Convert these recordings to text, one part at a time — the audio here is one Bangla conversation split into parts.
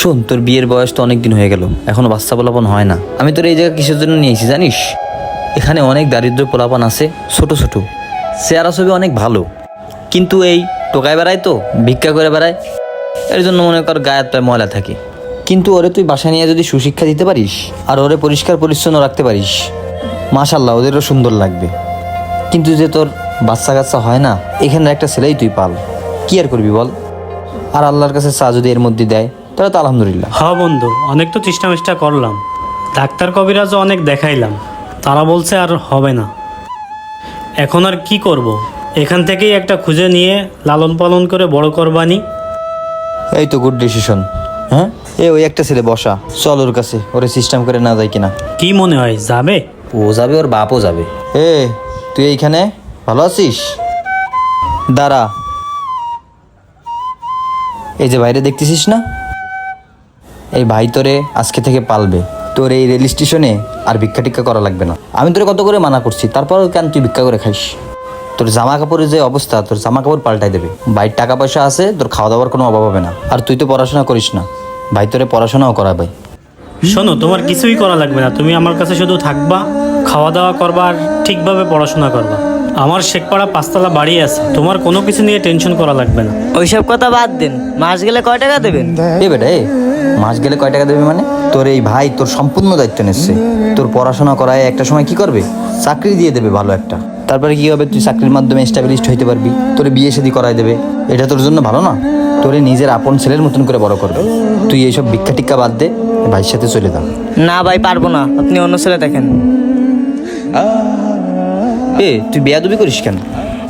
শোন, তোর বিয়ের বয়স তো অনেক দিন হয়ে গেল, এখনও বাচ্চা পোলাপন হয় না। আমি তোর এই জায়গা কিসের জন্য নিয়েছি জানিস? এখানে অনেক দারিদ্র পোলাপান আছে, ছোট ছোট। চেহারা ছবি অনেক ভালো। কিন্তু এই টোকায় বেড়ায় তো, ভিক্ষা করে বেড়ায়, এর জন্য মনে কর গায়ের প্রায় ময়লা থাকে। কিন্তু ওরে তুই বাসায় নিয়ে যদি সুশিক্ষা দিতে পারিস, আর ওরে পরিষ্কার পরিচ্ছন্ন রাখতে পারিস মাশাল্লাহ ওদেরও সুন্দর লাগবে। কিন্তু যে তোর বাচ্চা কাচ্চা হয় না এখানে একটা ছেলেই তুই পাল। কি আর করবি বল? আর আল্লাহর কাছে চা যদি এর মধ্যে দেয় তাহলে তো আলহামদুলিল্লাহ। হ বন্ধু অনেক তো চেষ্টা মেষ্টা করলাম। ডাক্তার কবিরাজও অনেক দেখাইলাম। তারা বলছে আর হবে না। এখন আর কি করব। এখান থেকেই একটা খুঁজে নিয়ে লালন পালন করে বড় করবানি। এই তো গুড ডিসিশন হ্যাঁ? এ ওই একটা ছেলে বসা। চল ওর কাছে ওরে সিস্টেম করে না যায় কিনা। কি মনে হয় যাবে? ও যাবে ওর বাপও যাবে। এ তুই এইখানে? ভালো আছিস? দাঁড়া। এই যে বাইরে দেখতেছিস না? এই ভাই তোরে আজকে থেকে পালবে। তোর এই রেল স্টেশনে আর ভিক্ষা টিক্ষা করা লাগবে না। আমি তোরে কত করে মানা করছি, তারপরেও কেন তুই ভিক্ষা করে খাইস? তোর জামা কাপড়ের যে অবস্থা, তোর জামা কাপড় পাল্টাই দেবে। বাইর টাকা পয়সা আছে, তোর খাওয়া দাওয়ার কোনো অভাব হবে না। আর তুই তো পড়াশোনা করিস না। ভাই তোরে পড়াশোনাও করাবে শোনো, তোমার কিছুই করা লাগবে না। তুমি আমার কাছে শুধু থাকবা খাওয়া দাওয়া করবা আর ঠিকভাবে পড়াশোনা করবা। আমার শেখপাড়া পাঁচতলা বাড়ি আছে তোমার কোনো কিছু নিয়ে টেনশন করা লাগবে না। ওইসব কথা বাদ দিন। মাস গেলে কয় টাকা দেবেন? এ বেটা এ মাস গেলে কয় টাকা দেবে মানে? তোর এই ভাই তোর সম্পূর্ণ দায়িত্ব নিচ্ছে। তোর পড়াশোনা করায় একটা সময় কি করবে? চাকরি দিয়ে দেবে ভালো একটা। তারপরে কি হবে? তুই চাকরির মাধ্যমে এস্টাবলিশড হইতে পারবি। তোর বিয়ে শাদী করাই দেবে। এটা তোর জন্য ভালো না? তোরে নিজের আপন ছেলের মতন করে বড় করবে। তুই এইসব ভিক্ষা টিক্ষা বাদ দে ভাইয়ের সাথে চলে যা। না ভাই পারব না। আপনি অন্য ছেলে দেখেন। এ তুই বেয়াদবি করিস কেন?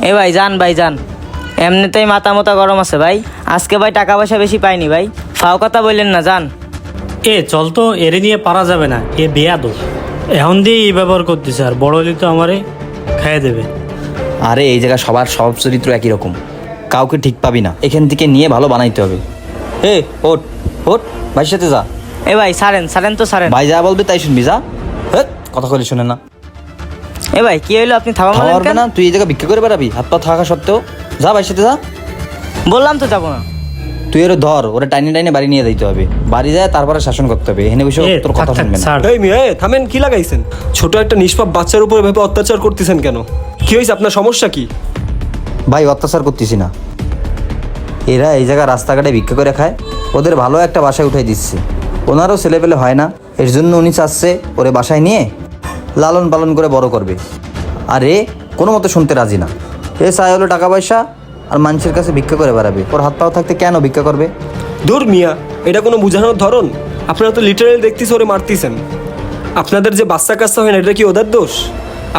এ ভাই যান ভাই যান। এমনিতেই মাথা মতা গরম আছে ভাই। আজকে ভাই টাকা পয়সা বেশি পাইনি ভাই। ফাও কথা বললেন না যান। এ চল তো এরে নিয়ে পারা যাবে না। এ বেয়াদো এখন দিয়ে এই ব্যবহার করতেছে আর বড় হলে তো আমারে খাইয়ে দেবে। আরে এই জায়গা সবার স্বভাব চরিত্র একই রকম। কাউকে ঠিক পাবি না। এখান থেকে নিয়ে ভালো বানাইতে হবে। এ ওট ওট ভাইয়ের সাথে যা। এ ভাই সারেন সারেন তো সারেন। ভাই যা বলবে তাই শুনবি যা। কথা কইলে শুনে না। এ ভাই কি হইল? আপনি মারলেন কেন? না তুই এই জায়গা ভিক্ষা করে বেড়াবি? হাত পা থাকা সত্ত্বেও। যা ভাই সাথে যা। বললাম তো যাব না। তুই ওরে ধর ওরে টাইনে টাইনে বাড়ি নিয়ে যাইতে হবে। বাড়ি যায় তারপরে শাসন করতে হবে। এখানে বসে তোর কথা থাক, শুনবে না। এই মেয়ে থামেন কি লাগাইছেন? ছোট একটা নিষ্পাপ বাচ্চার উপর ভেবে অত্যাচার করতেছেন কেন? কি হয়েছে আপনার সমস্যা কি? ভাই অত্যাচার করতেছি না। এরা এই জায়গা রাস্তাঘাটে ভিক্ষা করে খায় ওদের ভালো একটা বাসায় উঠাই দিচ্ছে। ওনারও ছেলেপেলে হয় না এর জন্য উনি চাচ্ছে ওরে বাসায় নিয়ে লালন পালন করে বড় করবে। আর এ কোনো মতো শুনতে রাজি না। এ চাই হলো টাকা পয়সা আর মানুষের কাছে ভিক্ষা করে বেড়াবে। ওর হাত পাও থাকতে কেন ভিক্ষা করবে? দূর মিয়া এটা কোনো বোঝানোর ধরন? আপনারা তো লিটারেল দেখতেছি ওরে মারতেছেন। আপনাদের যে বাচ্চা কাচ্চা হয় না এটা কি ওদের দোষ?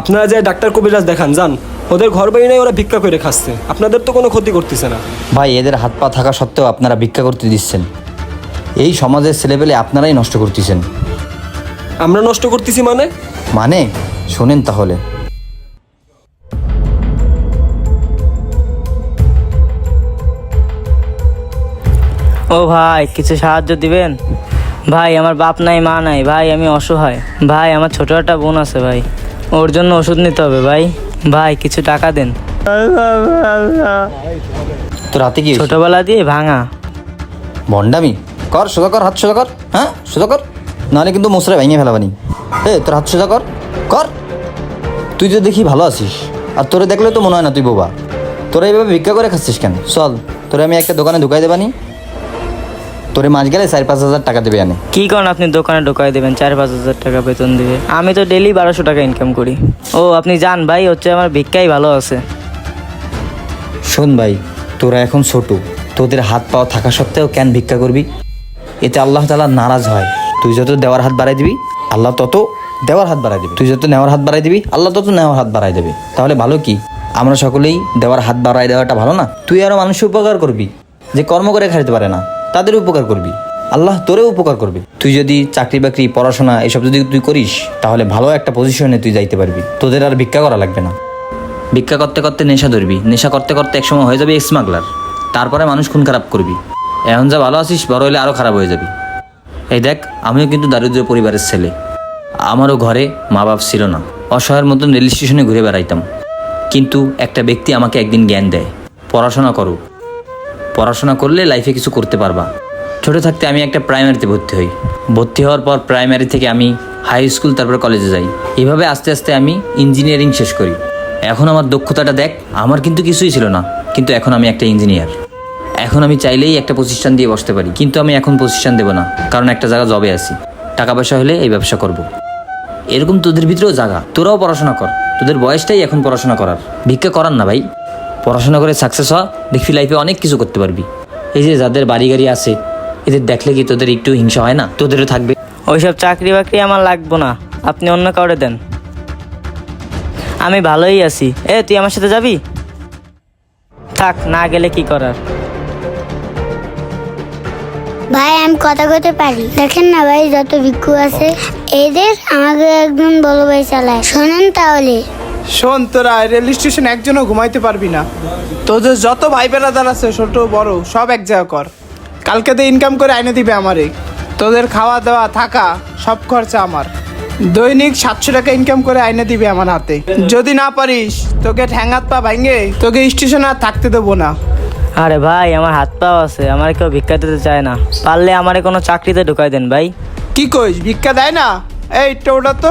আপনারা যে ডাক্তার কবিরাজ দেখান যান ওদের ঘর বাড়ি নেই ওরা ভিক্ষা করে খাচ্ছে। আপনাদের তো কোনো ক্ষতি করতেছে না। ভাই এদের হাত পা থাকা সত্ত্বেও আপনারা ভিক্ষা করতে দিচ্ছেন। এই সমাজের ছেলেপেলে আপনারাই নষ্ট করতেছেন। আমরা নষ্ট করতেছি মানে? মানে শোনেন তাহলে। ও ভাই কিছু সাহায্য দিবেন? ভাই আমার বাপ নাই মা নাই ভাই আমি অসহায়। ভাই আমার ছোট একটা বোন আছে ভাই। ওর জন্য ওষুধ নিতে হবে ভাই। ভাই কিছু টাকা দেন। তোর হাতে কি হয়েছে? ছোটবেলা দিয়ে ভাঙা। ভণ্ডামি? কর সোজা কর হাত সোজা কর হ্যাঁ? সোজা কর। নাহলে কিন্তু মশলা ভেঙে ফেলাবানি। এ তোর হাত সোজা কর। কর। তুই তো দেখি ভালো আছিস আর তোরে দেখলে তো মনে হয় না তুই বোবা। তোরা এইভাবে ভিক্ষা করে খাচ্ছিস কেন? চল তোরে আমি একটা দোকানে ঢুকাই দেবানি। তোরে মাস গেলে চার পাঁচ হাজার টাকা দেবে আনে কি করেন আপনি দোকানে ঢোকাই দেবেন? চার পাঁচ হাজার টাকা বেতন দিবে আমি তো ডেলি বারোশো টাকা ইনকাম করি। ও আপনি যান ভাই হচ্ছে আমার ভিক্ষাই ভালো আছে। শোন ভাই তোরা এখন ছোট। তোদের হাত পাও থাকা সত্ত্বেও কেন ভিক্ষা করবি? এতে আল্লাহ তালা নারাজ হয়। তুই যত দেওয়ার হাত বাড়াই দিবি আল্লাহ তত দেওয়ার হাত বাড়াই দিবি। তুই যত নেওয়ার হাত বাড়াই দিবি, আল্লাহ তত নেওয়ার হাত বাড়াই দেবে। তাহলে ভালো কি? আমরা সকলেই দেওয়ার হাত বাড়াই দেওয়াটা ভালো না? তুই আরও মানুষের উপকার করবি, যে কর্ম করে খাইতে পারে না তাদের উপকার করবি। আল্লাহ তোরেও উপকার করবে। তুই যদি চাকরি বাকরি, পড়াশোনা, এসব যদি তুই করিস, তাহলে ভালো একটা পজিশনে তুই যাইতে পারবি। তোদের আর ভিক্ষা করা লাগবে না। ভিক্ষা করতে করতে নেশা ধরবি। নেশা করতে করতে একসময় হয়ে যাবে স্মাগলার তারপরে মানুষ খুন খারাপ করবি। এখন যা ভালো আছিস, বড় হলে আরও খারাপ হয়ে যাবি। এই দেখ, আমিও কিন্তু দারিদ্র পরিবারের ছেলে। আমারও ঘরে মা বাপ ছিল না। অসহায়ের মতন রেল স্টেশনে ঘুরে বেড়াইতাম। কিন্তু একটা ব্যক্তি আমাকে একদিন জ্ঞান দেয়, পড়াশোনা করো। পড়াশোনা করলে লাইফে কিছু করতে পারবা। ছোট থাকতে আমি একটা প্রাইমারিতে ভর্তি হই। ভর্তি হওয়ার পর প্রাইমারি থেকে আমি হাই স্কুল তারপর কলেজে যাই। এভাবে আস্তে আস্তে আমি ইঞ্জিনিয়ারিং শেষ করি। এখন আমার দক্ষতাটা দেখ, আমার কিন্তু কিছুই ছিল না। কিন্তু এখন আমি একটা ইঞ্জিনিয়ার এখন আমি চাইলেই একটা প্রতিষ্ঠান দিয়ে বসতে পারি, কিন্তু আমি এখন প্রতিষ্ঠান দেবো না, কারণ একটা জায়গা জবে আছি। টাকা পয়সা হলে এই ব্যবসা করব। এরকম তোদের ভিতরেও জায়গা তোরাও পড়াশোনা কর। তোদের বয়সটাই এখন পড়াশোনা করার। ভিক্ষা করার না ভাই। পড়াশোনা করে সাকসেস হওয়া, দেখবি লাইফে অনেক কিছু করতে পারবি। এই যে যাদের বাড়ি গাড়ি আছে, এদের দেখলে কি তোদের একটু হিংসা হয় না? তোদেরও থাকবে। ওইসব চাকরি বাকরি আমার লাগবো না। আপনি অন্য কাউরে দেন। আমি ভালোই আছি। এ, তুই আমার সাথে যাবি? থাক, না গেলে কি করার? ভাই, আমি কথা কইতে পারি? দেখেন না ভাই, যত ভিক্ষু আছে, এদের আমাকে একজন বড় ভাই চালায়। শোনেন তাহলে। শোন তোরা, রেল স্টেশন একজনও ঘুমাইতে পারবি না। তোদের যত ভাই বেড়াদার আছে, ছোট, বড়, সব এক জায়গা কর। কালকে তো ইনকাম করে আইনে দিবে আমারে। তোদের খাওয়া দাওয়া, থাকা, সব খরচা আমার। দৈনিক সাতশো টাকা ইনকাম করে আইনে দিবে আমার হাতে। যদি না পারিস, তোকে ঠ্যাঙ্গাত পা ভাঙে, তোকে স্টেশনে আর থাকতে দেবো না। আরে ভাই আমার হাত পাও আছে আমার কেউ ভিক্ষা দিতে চায় না। পারলে আমারে কোনো চাকরিতে ঢুকাই দেন ভাই। কি কইস ভিক্ষা দেয় না? এই ওটা তো।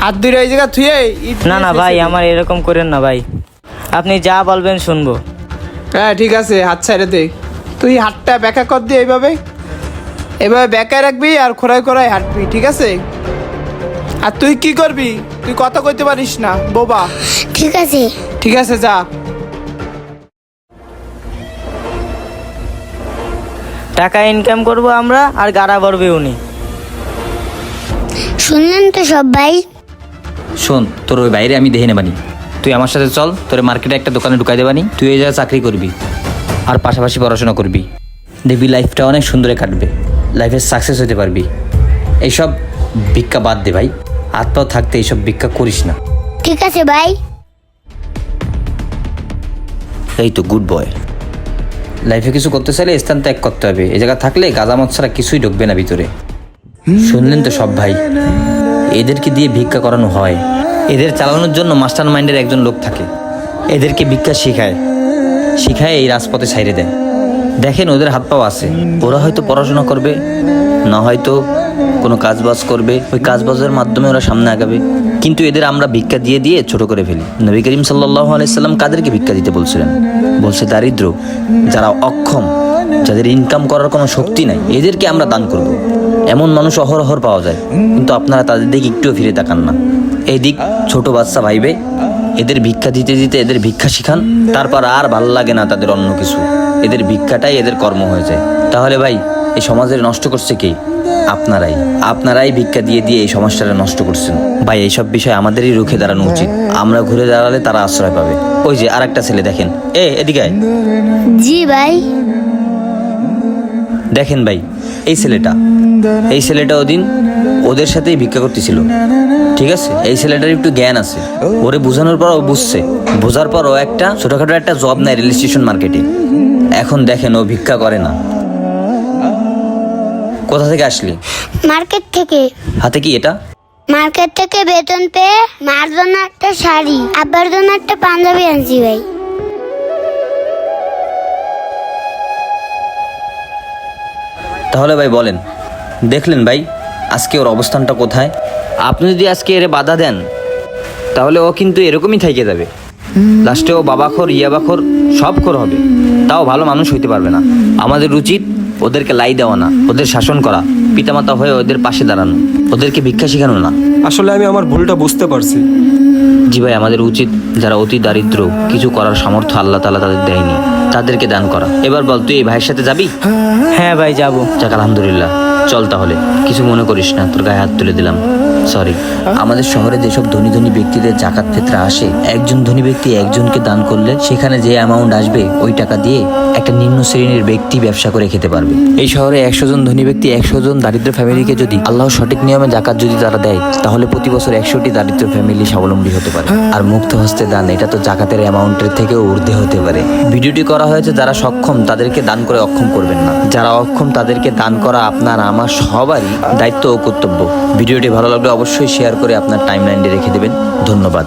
হাত দুই এই জায়গা থুয়ে ইট না না ভাই আমার এরকম করেন না ভাই। আপনি যা বলবেন শুনব। হ্যাঁ ঠিক আছে হাত ছেড়ে দে। তুই হাতটা ব্যাকা কর দিয়ে এইভাবে। এভাবে ব্যাকায় রাখবি আর খোরাই খোরাই হাঁটবি ঠিক আছে? আর তুই কি করবি? তুই কথা কইতে পারিস না বোবা। ঠিক আছে। ঠিক আছে যা। টাকা ইনকাম করব আমরা আর গাড়া ভরবে উনি শুনলেন তো সব ভাই? শোন তোর ওই বাইরে আমি দেখে নেবানি। তুই আমার সাথে চল তোর মার্কেটে একটা দোকানে ঢুকাই দেবানি তুই এই জায়গায় চাকরি করবি আর পাশাপাশি পড়াশোনা করবি। দেখবি লাইফটা অনেক সুন্দরে কাটবে লাইফে সাকসেস হতে পারবি। এইসব ভিক্ষা বাদ দে ভাই হাত পাও থাকতে এইসব ভিক্ষা করিস না। ঠিক আছে ভাই। এই তো গুড বয় লাইফে কিছু করতে চাইলে স্থান ত্যাগ করতে হবে। এই জায়গা থাকলে গাঁদামত ছাড়া কিছুই ঢুকবে না ভিতরে। শুনলেন তো সব ভাই? এদেরকে দিয়ে ভিক্ষা করানো হয়। এদের চালানোর জন্য মাস্টার মাইন্ডের একজন লোক থাকে। এদেরকে ভিক্ষা শেখায়। শিখায় এই রাজপথে ছাইড়ে দেয়। দেখেন ওদের হাত পাও আছে। ওরা হয়তো পড়াশোনা করবে, না হয়তো কোনো কাজবাজ করবে, ওই কাজবাজের মাধ্যমে ওরা সামনে আগাবে। কিন্তু এদের আমরা ভিক্ষা দিয়ে দিয়ে ছোট করে ফেলি। নবী করিম সাল্লাহ আলাইসাল্লাম কাদেরকে ভিক্ষা দিতে বলছিলেন? বলছে, দারিদ্র, যারা অক্ষম, যাদের ইনকাম করার কোনো শক্তি নাই, এদেরকে আমরা দান করব। এমন মানুষ অহরহর পাওয়া যায়, কিন্তু আপনারা তাদের দিকে একটুও ফিরে তাকান না। এই দিক ছোট বাচ্চা ভাইবে, এদের ভিক্ষা দিতে দিতে এদের ভিক্ষা শিখান, তারপর আর ভালো লাগে না তাদের অন্য কিছু। এদের ভিক্ষাটাই এদের কর্ম হয়ে যায়। তাহলে ভাই, এই সমাজের নষ্ট করছে কে? আপনারাই আপনারাই ভিক্ষা দিয়ে দিয়ে এই সমাজটাকে নষ্ট করছেন। ভাই এইসব বিষয় আমাদেরই রুখে দাঁড়ানো উচিত। আমরা ঘুরে দাঁড়ালে তারা আশ্রয় পাবে। ওই যে আর একটা ছেলে দেখেন। এ এদিকে আয়। জি ভাই। দেখেন ভাই এই ছেলেটা। এই ছেলেটা ওদিন ওদের সাথেই ভিক্ষা করতেছিল। ঠিক আছে? এই ছেলেটার একটু জ্ঞান আছে। ওরে বোঝানোর পর ও বুঝছে। বোঝার পর ও একটা ছোটখাটো একটা জব নেয় রেল স্টেশন মার্কেটে। এখন দেখেন ও ভিক্ষা করে না। কোথা থেকে আসলি? মার্কেট থেকে। হাতে কি এটা? মার্কেট থেকে বেতন পেয়ে মার জন্য একটা শাড়ি আব্বার জন্য একটা পাঞ্জাবি আনছি ভাই। তাহলে ভাই বলেন দেখলেন ভাই আজকে ওর অবস্থানটা কোথায়? আপনি যদি আজকে এর বাধা দেন তাহলে ও কিন্তু এরকমই থেকে যাবে। লাস্টে ও বাবাখর ইয়াবাখর সব খোর হবে। তাও ভালো মানুষ হইতে পারবে না। আমাদের উচিত ওদেরকে লাই দেওয়া না ওদের শাসন করা পিতামাতা হয়ে ওদের পাশে দাঁড়ানো ওদেরকে ভিক্ষা শেখানো না। আসলে আমি আমার ভুলটা বুঝতে পারছি। জি ভাই আমাদের উচিত যারা অতি দারিদ্র কিছু করার সামর্থ্য আল্লাহ তালা তাদের দেয়নি তাদেরকে দান করা। এবার বল তুই এই ভাইয়ের সাথে যাবি? হ্যাঁ ভাই যাব। যাক আলহামদুলিল্লাহ। চল তাহলে, কিছু মনে করিস না, তোর গায়ে হাত তুলে দিলাম। সরি আমাদের শহরে যেসব ধনী ধনী ব্যক্তিদের জাকাত ফেতরা আসে, একজন ধনী ব্যক্তি একজনকে দান করলে সেখানে যে অ্যামাউন্ট আসবে, ওই টাকা দিয়ে একটা নিম্ন শ্রেণির ব্যক্তি ব্যবসা করে খেতে পারবে। এই শহরে একশো জন ধনী ব্যক্তি, একশো জন দারিদ্র ফ্যামিলিকে যদি আল্লাহ সঠিক নিয়মে জাকাত যদি তারা দেয়, তাহলে প্রতি বছর একশোটি দারিদ্র ফ্যামিলি স্বাবলম্বী হতে পারে। আর মুক্ত হস্তে দান, এটা তো জাকাতের অ্যামাউন্টের থেকেও ঊর্ধ্বে হতে পারে। ভিডিওটি করা হয়েছে যারা সক্ষম, তাদেরকে দান করে অক্ষম করবেন না। যারা অক্ষম, তাদেরকে দান করা আপনার আমার সবারই দায়িত্ব ও কর্তব্য। ভিডিওটি ভালো লাগলে অবশ্যই শেয়ার করে আপনার টাইমলাইনে রেখে দেবেন। ধন্যবাদ।